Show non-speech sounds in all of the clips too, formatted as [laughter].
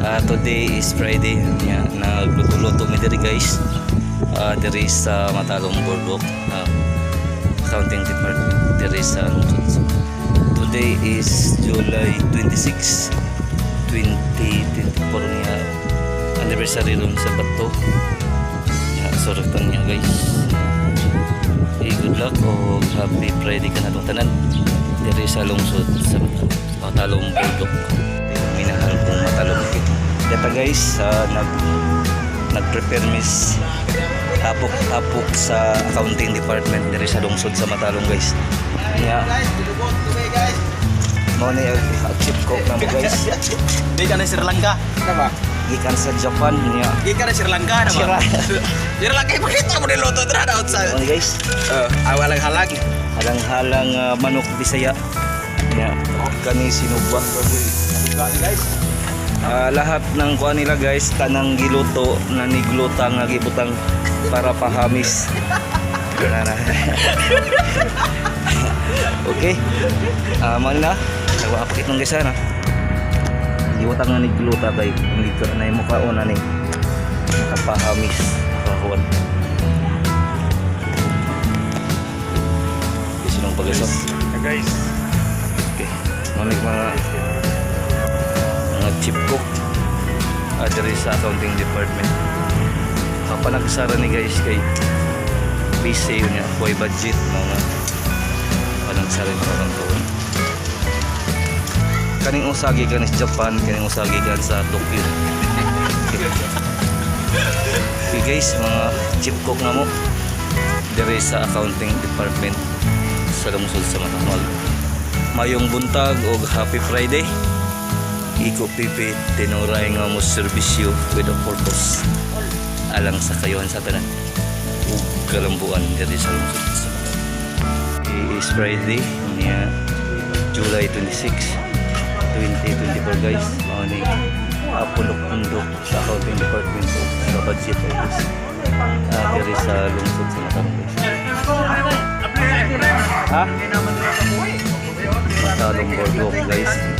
Uh, today is Friday. Nya nagluto-luto mi diri guys. Uh, diri sa Matalong Boardwalk. Uh, accounting department diri sa Lungsod. Today is July 26, 2024 niya anniversary ron sa Bato. Ya, suratan niya guys. Eh, good luck o happy Friday ka na itong tanan. Diri sa lungsod sa Matalong Boardwalk. Kit. Kaya guys, ah, nag nag-prepare miss tapok-tapok sa accounting department diri sa lungsod sa Matalong guys. Nya, mo ni ang chip ko na mo [laughs] guys. Di ka na Sri Lanka. Nama? Gikan sa Japan niya. Di ka na Sri Lanka Sira. [laughs] nama? Sri Lanka ipakita mo niluto dira na outside. Ni guys, Uh, awalang halag. halang-halang ah, manok Bisaya. Nya, kani sinubah guys. Ah, lahat ng kuha nila guys kanang giluto na nigluta nga gibutang para pahamis. [laughs] Okay. Ah man na. Nagpapakit ng guys na. Gibutang nga nigluta hindi ka na yung mukha na ni. Kapahamis kahuan chip cook uh, sa accounting department. Kapanagsara ni guys kay busy yun niya. Boy budget mga panagsara ni parang. Kaning usagi kan sa Japan, kaning usagi kan sa Tokyo. [laughs] Okay guys, mga chip cook na mo diri sa accounting department sa lungsod sa Matamal. Mayong buntag o Happy Friday. Iko pipi tinuray nga mo serbisyo with a purpose. Alang sa kayuhan sa tanan. Ug kalambuan diri sa lungsod. It is Friday niya July 26 2024 guys. Mao ni apulok-pundok sa accounting department o sa budget office. Ah, diri sa lungsod sa Matamal guys. Ha? Matalong boardwalk guys.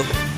Perfecto.